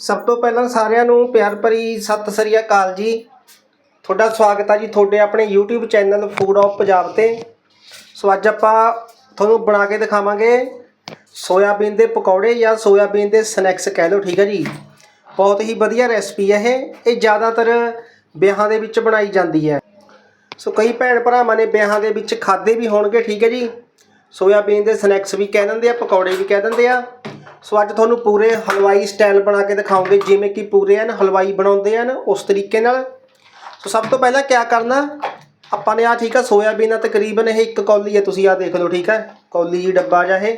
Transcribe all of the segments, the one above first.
ਸਭ ਤੋਂ ਪਹਿਲਾਂ ਸਾਰਿਆਂ ਨੂੰ ਪਿਆਰ ਭਰੀ ਸਤਿ ਸ੍ਰੀ ਅਕਾਲ ਜੀ। ਤੁਹਾਡਾ ਸਵਾਗਤ ਹੈ ਜੀ ਤੁਹਾਡੇ ਆਪਣੇ YouTube channel food of Punjab ਤੇ। ਸੋ ਅੱਜ ਆਪਾਂ ਤੁਹਾਨੂੰ ਬਣਾ ਕੇ ਦਿਖਾਵਾਂਗੇ ਸੋਇਆਬੀਨ ਦੇ ਪਕੌੜੇ ਜਾਂ ਸੋਇਆਬੀਨ ਦੇ ਸਨੈਕਸ ਕਹਿ ਲਓ, ਠੀਕ ਹੈ ਜੀ। ਬਹੁਤ ਹੀ ਵਧੀਆ ਰੈਸਪੀ ਹੈ ਇਹ। ਇਹ ਜ਼ਿਆਦਾਤਰ ਵਿਆਹਾਂ ਦੇ ਵਿੱਚ ਬਣਾਈ ਜਾਂਦੀ ਹੈ। ਸੋ ਕਈ ਭੈਣ ਭਰਾਵਾਂ ਨੇ ਵਿਆਹਾਂ ਦੇ ਵਿੱਚ ਖਾਦੇ ਵੀ ਹੋਣਗੇ, ਠੀਕ ਹੈ ਜੀ। ਸੋਇਆਬੀਨ ਦੇ ਸਨੈਕਸ ਵੀ ਕਹਿ ਦਿੰਦੇ ਆ, ਪਕੌੜੇ ਵੀ ਕਹਿ ਦਿੰਦੇ ਆ। ਸੋ ਅੱਜ ਤੁਹਾਨੂੰ ਪੂਰੇ ਹਲਵਾਈ ਸਟਾਈਲ ਬਣਾ ਕੇ ਦਿਖਾਉਂਗੇ, ਜਿਵੇਂ ਕਿ ਪੂਰੇ ਹਨ, ਹਲਵਾਈ ਬਣਾਉਂਦੇ ਹਨ ਉਸ ਤਰੀਕੇ ਨਾਲ। ਸੋ ਸਭ ਤੋਂ ਪਹਿਲਾਂ ਕੀ ਕਰਨਾ, ਆਪਾਂ ਨੇ ਆ ਠੀਕ ਆ, ਸੋਇਆਬੀਨ ਆ ਤਕਰੀਬਨ ਇਹ ਇੱਕ ਕੌਲੀ ਹੈ, ਤੁਸੀਂ ਆ ਦੇਖ ਲਓ, ਠੀਕ ਹੈ ਕੌਲੀ ਜੀ ਡੱਬਾ ਜਾਂ ਇਹ,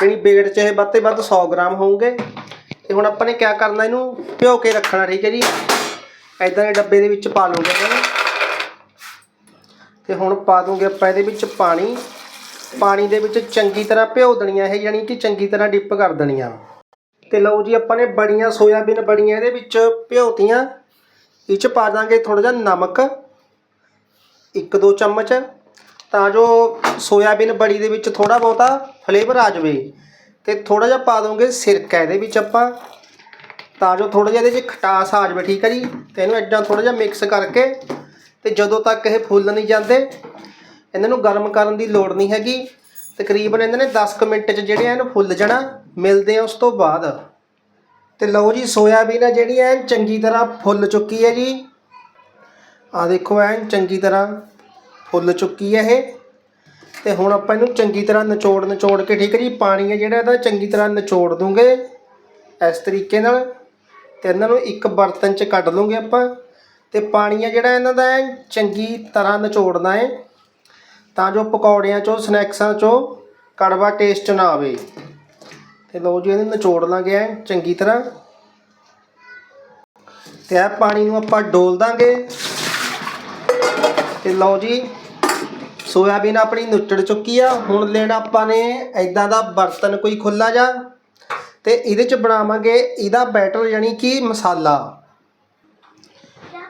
ਜਿਹੜੀ ਵੇਟ ਚ ਇਹ ਵੱਧ ਤੋਂ ਵੱਧ 100 ਗ੍ਰਾਮ ਹੋਣਗੇ। ਤੇ ਹੁਣ ਆਪਾਂ ਨੇ ਕੀ ਕਰਨਾ ਇਹਨੂੰ ਭਿਓ ਕੇ ਰੱਖਣਾ, ਠੀਕ ਹੈ ਜੀ। ਐਦਾਂ ਦੇ ਡੱਬੇ ਦੇ ਵਿੱਚ ਪਾ ਲਓਗੇ ਇਹਨਾਂ। ਨੂੰ ਤੇ ਹੁਣ ਪਾ ਦੂੰਗੇ ਆਪਾਂ ਇਹਦੇ ਵਿੱਚ ਪਾਣੀ। ਪਾਣੀ ਦੇ ਵਿੱਚ ਚੰਗੀ ਤਰ੍ਹਾਂ ਭਿਓ ਦੇਣੀਆਂ ਇਹ, ਯਾਨੀ ਕਿ ਚੰਗੀ ਤਰ੍ਹਾਂ ਡਿਪ ਕਰ ਦੇਣੀਆਂ। ਤੇ ਲਓ ਜੀ, ਆਪਾਂ ਨੇ ਬੜੀਆਂ ਸੋਇਆਬੀਨ ਬੜੀਆਂ ਇਹਦੇ ਵਿੱਚ ਭਿਓਤੀਆਂ। ਇਹ ਚ ਪਾ ਦਾਂਗੇ ਥੋੜਾ ਜਿਹਾ ਨਮਕ, ਇੱਕ ਦੋ ਚਮਚ। ਤਾਂ ਜੋ ਸੋਇਆਬੀਨ ਬੜੀ ਦੇ ਵਿੱਚ ਥੋੜਾ ਬਹੁਤਾ ਫਲੇਵਰ ਆ ਜਾਵੇ। ਤੇ ਥੋੜਾ ਜਿਹਾ ਪਾ ਦੋਗੇ ਸਿਰਕਾ ਇਹਦੇ ਵਿੱਚ ਆਪਾਂ। ਤਾਂ ਜੋ ਥੋੜਾ ਜਿਹਾ ਇਹਦੇ 'ਚ ਖਟਾਸ ਆ ਜਾਵੇ, ਠੀਕ ਹੈ ਜੀ? ਤੇ ਇਹਨੂੰ ਇਦਾਂ ਥੋੜਾ ਜਿਹਾ ਮਿਕਸ ਕਰਕੇ। ਤੇ ਜਦੋਂ ਤੱਕ ਇਹ ਫੁੱਲ ਨਹੀਂ ਜਾਂਦੇ ਇਹਨਾਂ ਨੂੰ ਗਰਮ ਕਰਨ ਦੀ ਲੋੜ ਨਹੀਂ ਹੈਗੀ। ਤਕਰੀਬਨ ਇਹਨਾਂ ਨੇ 10 ਕੁ ਮਿੰਟ 'ਚ ਜਿਹੜੇ ਆ ਇਹਨੂੰ ਫੁੱਲ ਜਾਣਾ, ਮਿਲਦੇ ਆ ਉਸ ਤੋਂ ਬਾਅਦ। ਤੇ ਲਓ ਜੀ, ਸੋਇਆਬੀਨ ਹੈ ਜਿਹੜੀ ਐ ਚੰਗੀ ਤਰ੍ਹਾਂ ਫੁੱਲ ਚੁੱਕੀ ਹੈ ਜੀ। ਆ ਦੇਖੋ ਐਨ ਚੰਗੀ ਤਰ੍ਹਾਂ ਫੁੱਲ ਚੁੱਕੀ ਹੈ ਇਹ। ਤੇ ਹੁਣ ਆਪਾਂ ਇਹਨੂੰ ਚੰਗੀ ਤਰ੍ਹਾਂ ਨਿਚੋੜ ਨਿਚੋੜ ਕੇ, ਠੀਕ ਹੈ ਜੀ, ਪਾਣੀ ਹੈ ਜਿਹੜਾ ਇਹਦਾ, ਚੰਗੀ ਤਰ੍ਹਾਂ ਨਿਚੋੜ ਦੂੰਗੇ ਇਸ ਤਰੀਕੇ ਨਾਲ। ਤੇ ਇਹਨਾਂ ਨੂੰ ਇੱਕ ਬਰਤਨ 'ਚ ਕੱਢ ਲਵਾਂਗੇ ਆਪਾਂ। ਤੇ ਪਾਣੀ ਹੈ ਜਿਹੜਾ ਇਹਨਾਂ ਦਾ ਐਨ ਚੰਗੀ ਤਰ੍ਹਾਂ ਨਿਚੋੜਨਾ ਹੈ। ਤਾਂ ਜੋ ਪਕੌੜਿਆਂ 'ਚੋਂ, ਸਨੈਕਸਾਂ 'ਚੋਂ ਕੜਵਾ ਟੇਸਟ ਨਾ ਆਵੇ। ਤੇ ਲਓ ਜੀ, ਇਹਨੂੰ ਨਿਚੋੜ ਲਾਂਗੇ ਐਨ ਚੰਗੀ ਤਰ੍ਹਾਂ। ਤੇ ਇਹ ਪਾਣੀ ਨੂੰ ਆਪਾਂ ਡੋਲ ਦਾਂਗੇ। ਤੇ ਲਓ ਜੀ, ਸੋਇਆਬੀਨ ਆਪਣੀ ਨੁੱਚੜ ਚੁੱਕੀ ਆ। ਹੁਣ ਲੈਣਾ ਆਪਾਂ ਨੇ ਐਦਾਂ ਦਾ ਬਰਤਨ ਕੋਈ ਖੁੱਲਾ ਜਾ ਤੇ ਇਹਦੇ ਚ ਬਣਾਵਾਂਗੇ ਇਹਦਾ ਬੈਟਰ ਯਾਨੀ ਕਿ ਮਸਾਲਾ।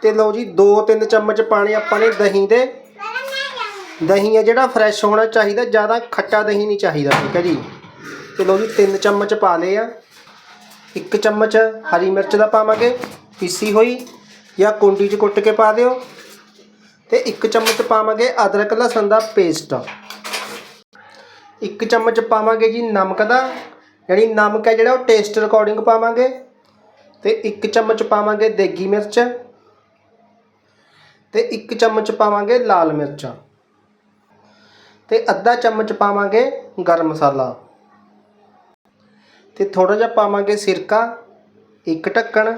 ਤੇ ਲਓ ਜੀ 2-3 ਚਮਚ ਪਾਣੀ ਆਪਾਂ ਨੇ ਦਹੀਂ ਦੇ ਦਹੀਂ ਹੈ ਜਿਹੜਾ ਫਰੈਸ਼ ਹੋਣਾ ਚਾਹੀਦਾ, ਜ਼ਿਆਦਾ ਖੱਟਾ ਦਹੀਂ ਨਹੀਂ ਚਾਹੀਦਾ, ਠੀਕ ਹੈ ਜੀ। ਤੇ ਲਓ ਜੀ 3 ਚਮਚ ਪਾ ਲਏ ਆ। 1 ਚਮਚ ਹਰੀ ਮਿਰਚ ਦਾ ਪਾਵਾਂਗੇ, ਪੀਸੀ ਹੋਈ, ਜਾਂ ਕੁੰਡੀ 'ਚ ਕੁੱਟ ਕੇ ਪਾ ਦਿਓ। ਤੇ 1 ਚਮਚ ਪਾਵਾਂਗੇ ਅਦਰਕ ਲਸਣ ਦਾ ਪੇਸਟ 1 ਚਮਚ ਪਾਵਾਂਗੇ ਜੀ ਨਮਕ ਦਾ, ਯਾਨੀ ਨਮਕ ਹੈ ਜਿਹੜਾ ਉਹ ਟੇਸਟ ਅਕੋਰਡਿੰਗ ਪਾਵਾਂਗੇ। ਤੇ 1 ਚਮਚ ਪਾਵਾਂਗੇ ਦੇਗੀ ਮਿਰਚ। ਤੇ 1 ਚਮਚ ਪਾਵਾਂਗੇ ਲਾਲ ਮਿਰਚ। ਤੇ ਅੱਧਾ ਚਮਚ ਪਾਵਾਂਗੇ ਗਰਮ ਮਸਾਲਾ। ਤੇ ਥੋੜਾ ਜਿਹਾ ਪਾਵਾਂਗੇ ਸਿਰਕਾ, ਇੱਕ ਢੱਕਣ।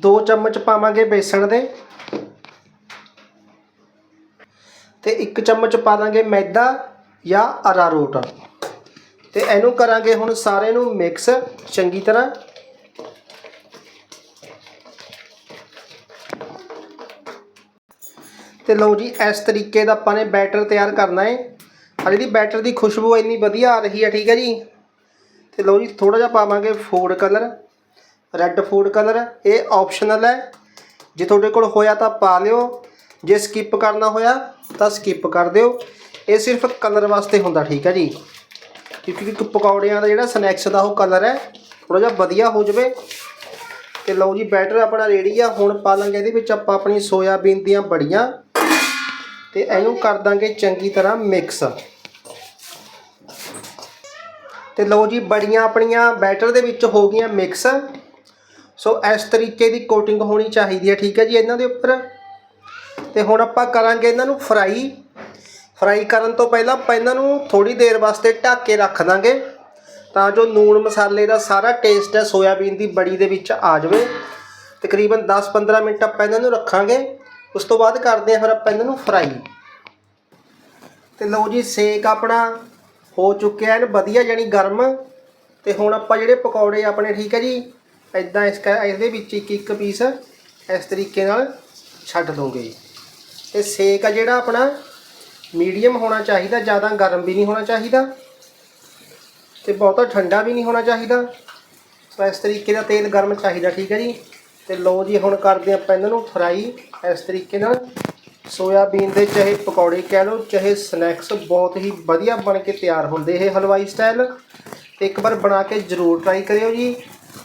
ਦੋ ਚਮਚ ਪਾਵਾਂਗੇ ਬੇਸਣ ਦੇ। ਤੇ ਇੱਕ ਚਮਚ ਪਾ ਦਾਂਗੇ ਮੈਦਾ ਜਾਂ ਅਰਾਰੋਟ। ਤੇ ਇਹਨੂੰ ਕਰਾਂਗੇ ਹੁਣ ਸਾਰੇ ਨੂੰ ਮਿਕਸ ਚੰਗੀ ਤਰ੍ਹਾਂ। ਤੇ ਲਓ ਜੀ, ਇਸ ਤਰੀਕੇ ਦਾ ਆਪਾਂ ਨੇ ਬੈਟਰ ਤਿਆਰ ਕਰਨਾ ਹੈ ਆ ਜਿਹੜੀ ਬੈਟਰ ਦੀ ਖੁਸ਼ਬੂ ਇੰਨੀ ਵਧੀਆ ਆ ਰਹੀ ਹੈ ਠੀਕ ਹੈ ਜੀ। ਤੇ ਲਓ ਜੀ ਥੋੜਾ ਜਿਹਾ ਪਾਵਾਂਗੇ food colour red food colour ਇਹ ਆਪਸ਼ਨਲ ਹੈ। ਜੇ ਤੁਹਾਡੇ ਕੋਲ ਹੋਇਆ ਤਾਂ ਪਾ ਲਿਓ। ਜੇ ਸਕਿਪ ਕਰਨਾ ਹੋਇਆ ਤਾਂ ਸਕਿਪ ਕਰ ਦਿਓ। ਇਹ ਸਿਰਫ ਕਲਰ ਵਾਸਤੇ ਹੁੰਦਾ, ਠੀਕ ਹੈ ਜੀ। ਕਿਉਂਕਿ ਪਕੌੜਿਆਂ ਦਾ ਜਿਹੜਾ ਸਨੈਕਸ ਦਾ ਉਹ ਕਲਰ ਹੈ ਥੋੜਾ ਜਿਹਾ ਵਧੀਆ ਹੋ ਜਾਵੇ। ਤੇ ਲਓ ਜੀ, ਬੈਟਰ ਆਪਣਾ ਰੈਡੀ ਆ। ਹੁਣ ਪਾ ਲਾਂਗੇ ਇਹਦੇ ਵਿੱਚ ਆਪਾਂ ਆਪਣੀ ਸੋਇਆਬੀਨ ਦੀਆਂ ਬੜੀਆਂ। ਤੇ ਇਹਨੂੰ ਕਰ ਦਾਂਗੇ ਚੰਗੀ ਤਰ੍ਹਾਂ ਮਿਕਸ ਤੇ ਲਓ ਜੀ ਬੜੀਆਂ ਆਪਣੀਆਂ ਬੈਟਰ ਦੇ ਵਿੱਚ ਹੋ ਗਈਆਂ ਮਿਕਸ ਸੋ ਇਸ ਤਰੀਕੇ ਦੀ ਕੋਟਿੰਗ ਹੋਣੀ ਚਾਹੀਦੀ ਹੈ ਠੀਕ ਹੈ ਜੀ ਇਹਨਾਂ ਦੇ ਉੱਪਰ? ਤੇ ਹੁਣ ਆਪਾਂ ਕਰਾਂਗੇ ਇਹਨਾਂ ਨੂੰ ਫਰਾਈ ਫਰਾਈ ਕਰਨ ਤੋਂ ਪਹਿਲਾਂ ਆਪਾਂ ਇਹਨਾਂ ਨੂੰ ਥੋੜੀ ਦੇਰ ਵਾਸਤੇ ਢੱਕ ਕੇ ਰੱਖ ਦਾਂਗੇ ਤਾਂ ਜੋ ਨੂਣ ਮਸਾਲੇ ਦਾ ਸਾਰਾ ਟੇਸਟ ਹੈ ਸੋਇਆਬੀਨ ਦੀ ਬੜੀ ਦੇ ਵਿੱਚ ਆ ਜਾਵੇ। ਤਕਰੀਬਨ 10-15 ਮਿੰਟ ਆਪਾਂ ਇਹਨਾਂ ਨੂੰ ਰੱਖਾਂਗੇ। ਉਸ ਤੋਂ ਬਾਅਦ ਕਰਦੇ ਹਾਂ ਫਿਰ ਆਪਾਂ ਇਹਨਾਂ ਨੂੰ ਫਰਾਈ ਤੇ ਲਓ ਜੀ ਸੇਕ ਆਪਣਾ ਹੋ ਚੁੱਕਿਆ ਹੈ ਵਧੀਆ ਜਾਨੀ ਗਰਮ। ਤੇ ਹੁਣ ਆਪਾਂ ਜਿਹੜੇ ਪਕੌੜੇ ਆਪਣੇ, ਠੀਕ ਹੈ ਜੀ ਇਦਾਂ ਇਸ ਕ- ਇਹਦੇ ਵਿੱਚ ਇੱਕ ਇੱਕ ਪੀਸ ਇਸ ਤਰੀਕੇ ਨਾਲ ਛੱਡ ਦੋਗੇ ਤੇ ਸੇਕ ਆ ਜਿਹੜਾ ਆਪਣਾ ਮੀਡੀਅਮ ਹੋਣਾ ਚਾਹੀਦਾ, ਜ਼ਿਆਦਾ ਗਰਮ ਵੀ ਨਹੀਂ ਹੋਣਾ ਚਾਹੀਦਾ ਤੇ ਬਹੁਤਾ ਠੰਡਾ ਵੀ ਨਹੀਂ ਹੋਣਾ ਚਾਹੀਦਾ। ਸੋ ਇਸ ਤਰੀਕੇ ਦਾ ਤੇਲ ਗਰਮ ਚਾਹੀਦਾ, ਠੀਕ ਹੈ ਜੀ। ਤੇ ਲਓ ਜੀ, ਹੁਣ ਕਰਦੇ ਆਪਾਂ ਇਹਨਾਂ ਨੂੰ ਫਰਾਈ ਇਸ ਤਰੀਕੇ ਨਾਲ। ਸੋਇਆਬੀਨ ਦੇ ਚਾਹੇ ਪਕੌੜੇ ਕਹਿ ਲਓ, ਚਾਹੇ ਸਨੈਕਸ ਬਹੁਤ ਹੀ ਵਧੀਆ ਬਣ ਕੇ ਤਿਆਰ ਹੁੰਦੇ ਇਹ ਹਲਵਾਈ ਸਟਾਈਲ ਤੇ ਇੱਕ ਵਾਰ ਬਣਾ ਕੇ ਜ਼ਰੂਰ ਟਰਾਈ ਕਰਿਓ ਜੀ।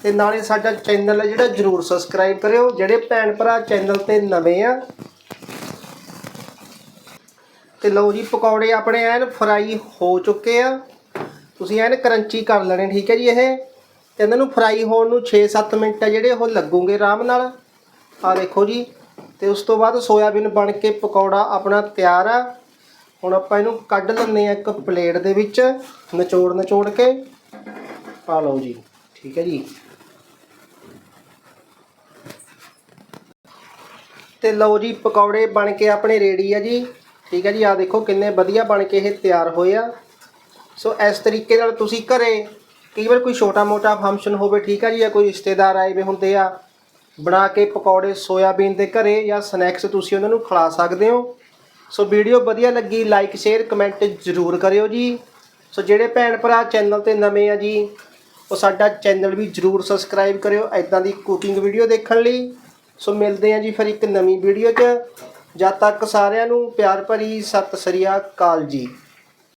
ਤੇ ਨਾਲੇ ਸਾਡਾ ਚੈਨਲ ਹੈ ਜਿਹੜਾ ਜ਼ਰੂਰ ਸਬਸਕ੍ਰਾਈਬ ਕਰਿਓ, ਜਿਹੜੇ ਭੈਣ ਭਰਾ ਚੈਨਲ ਤੇ ਨਵੇਂ ਆ। ਤੇ ਲਓ ਜੀ, ਪਕੌੜੇ ਆਪਣੇ ਐਨ ਫਰਾਈ ਹੋ ਚੁੱਕੇ ਆ। ਤੁਸੀਂ ਐਨ ਕਰੰਚੀ ਕਰ ਲੈਣੇ, ਠੀਕ ਹੈ ਜੀ ਇਹ। ਇਹਨਾਂ ਨੂੰ ਫਰਾਈ ਹੋਣ ਨੂੰ 6-7 ਮਿੰਟ ਆ ਜਿਹੜੇ ਉਹ ਲੱਗੂਗੇ ਆਰਾਮ ਨਾਲ। ਆ ਦੇਖੋ ਜੀ, ਤੇ ਉਸ ਤੋਂ ਬਾਅਦ ਸੋਇਆਬੀਨ ਬਣ ਕੇ ਪਕੌੜਾ ਆਪਣਾ ਤਿਆਰ ਆ। ਹੁਣ ਆਪਾਂ ਇਹਨੂੰ ਕੱਢ ਲੈਂਦੇ ਆ ਇੱਕ ਪਲੇਟ ਦੇ ਵਿੱਚ, ਨਿਚੋੜ ਨਿਚੋੜ ਕੇ। ਆ ਲਓ ਜੀ, ਠੀਕ ਹੈ ਜੀ। ਤੇ ਲਓ ਜੀ, ਪਕੌੜੇ ਬਣ ਕੇ ਆਪਣੇ ਰੈਡੀ ਆ ਜੀ। ਠੀਕ ਹੈ ਜੀ, ਆ ਦੇਖੋ ਕਿੰਨੇ ਵਧੀਆ ਬਣ ਕੇ ਇਹ ਤਿਆਰ ਹੋਏ ਆ। ਸੋ ਇਸ ਤਰੀਕੇ ਨਾਲ ਤੁਸੀਂ ਘਰੇ ਕਈ ਵਾਰ ਕੋਈ ਛੋਟਾ ਮੋਟਾ ਫੰਕਸ਼ਨ ਹੋਵੇ, ਠੀਕ ਆ ਜੀ, ਜਾਂ ਕੋਈ ਰਿਸ਼ਤੇਦਾਰ ਆਏ ਵੇ ਹੁੰਦੇ ਆ, ਬਣਾ ਕੇ ਪਕੌੜੇ, ਸੋਇਆਬੀਨ ਦੇ ਘਰੇ ਜਾਂ ਸਨੈਕਸ ਤੁਸੀਂ ਉਹਨਾਂ ਨੂੰ ਖਿਲਾ ਸਕਦੇ ਹੋ। ਸੋ ਵੀਡੀਓ ਵਧੀਆ ਲੱਗੀ ਲਾਈਕ ਸ਼ੇਅਰ ਕਮੈਂਟ ਜ਼ਰੂਰ ਕਰਿਓ ਜੀ। ਸੋ ਜਿਹੜੇ ਭੈਣ ਭਰਾ ਚੈਨਲ ਤੇ ਨਵੇਂ ਆ ਜੀ, ਉਹ ਸਾਡਾ ਚੈਨਲ ਵੀ ਜ਼ਰੂਰ ਸਬਸਕ੍ਰਾਈਬ ਕਰਿਓ ਐਦਾਂ ਦੀ ਕੁਕਿੰਗ ਵੀਡੀਓ ਦੇਖਣ ਲਈ। ਸੋ ਮਿਲਦੇ ਆ ਜੀ ਫਿਰ ਇੱਕ ਨਵੀਂ ਵੀਡੀਓ 'ਚ। ਜਦ ਤੱਕ ਸਾਰਿਆਂ ਨੂੰ ਪਿਆਰ ਭਰੀ ਸਤਿ ਸ੍ਰੀ ਅਕਾਲ ਜੀ।